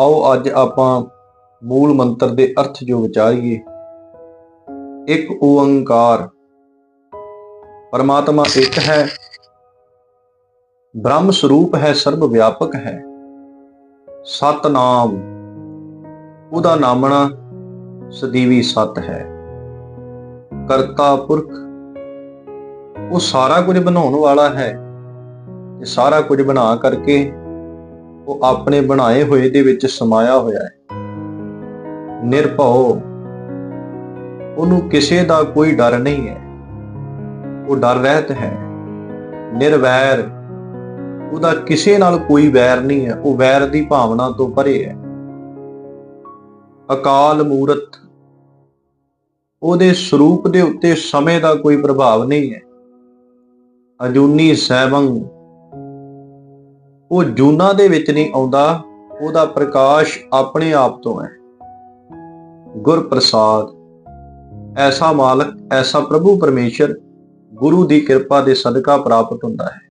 ਆਓ ਅੱਜ ਆਪਾਂ ਮੂਲ ਮੰਤਰ ਦੇ ਅਰਥ ਜੋ ਵਿਚਾਰੀਏ। ਇੱਕ ਓੰਕਾਰ। ਪਰਮਾਤਮਾ ਇੱਕ ਹੈ। ਬ੍ਰਹਮ ਸਰੂਪ ਹੈ, ਸਰਬ ਵਿਆਪਕ ਹੈ। ਸਤਨਾਮ। ਉਹਦਾ ਨਾਮਣਾ ਸਦੀਵੀ ਸਤ ਹੈ। ਕਰਤਾ ਪੁਰਖ। ਉਹ ਸਾਰਾ ਕੁਝ ਬਣਾਉਣ ਵਾਲਾ ਹੈ। ਤੇ ਸਾਰਾ ਕੁਝ ਬਣਾ ਕਰਕੇ ਉਹ ਆਪਣੇ ਬਣਾਏ ਹੋਏ ਦੇ ਵਿੱਚ ਸਮਾਇਆ ਹੋਇਆ ਹੈ। ਨਿਰਭਉ, ਉਹਨੂੰ ਕਿਸੇ ਦਾ ਕੋਈ ਡਰ ਨਹੀਂ ਹੈ। ਉਹ ਡਰ ਰਹਿਤ ਹੈ, ਨਿਰਵੈਰ, ਉਹਦਾ ਕਿਸੇ ਨਾਲ ਕੋਈ ਵੈਰ ਨਹੀਂ ਹੈ। ਉਹ ਵੈਰ ਦੀ ਭਾਵਨਾ ਤੋਂ ਪਰੇ ਹੈ। ਅਕਾਲ ਮੂਰਤ, ਉਹਦੇ ਸਰੂਪ ਦੇ ਉੱਤੇ ਸਮੇਂ ਦਾ ਕੋਈ ਪ੍ਰਭਾਵ ਨਹੀਂ ਹੈ। ਅਜੂਨੀ ਸੈਭੰ ਉਹ ਜੂਨਾਂ ਦੇ ਵਿੱਚ ਨਹੀਂ ਆਉਂਦਾ, ਉਹਦਾ ਪ੍ਰਕਾਸ਼ ਆਪਣੇ ਆਪ ਤੋਂ ਹੈ। ਗੁਰ ਪ੍ਰਸਾਦ ਐਸਾ ਮਾਲਕ, ਐਸਾ ਪ੍ਰਭੂ ਪਰਮੇਸ਼ਰ ਗੁਰੂ ਦੀ ਕਿਰਪਾ ਦੇ ਸਦਕਾ ਪ੍ਰਾਪਤ ਹੁੰਦਾ ਹੈ।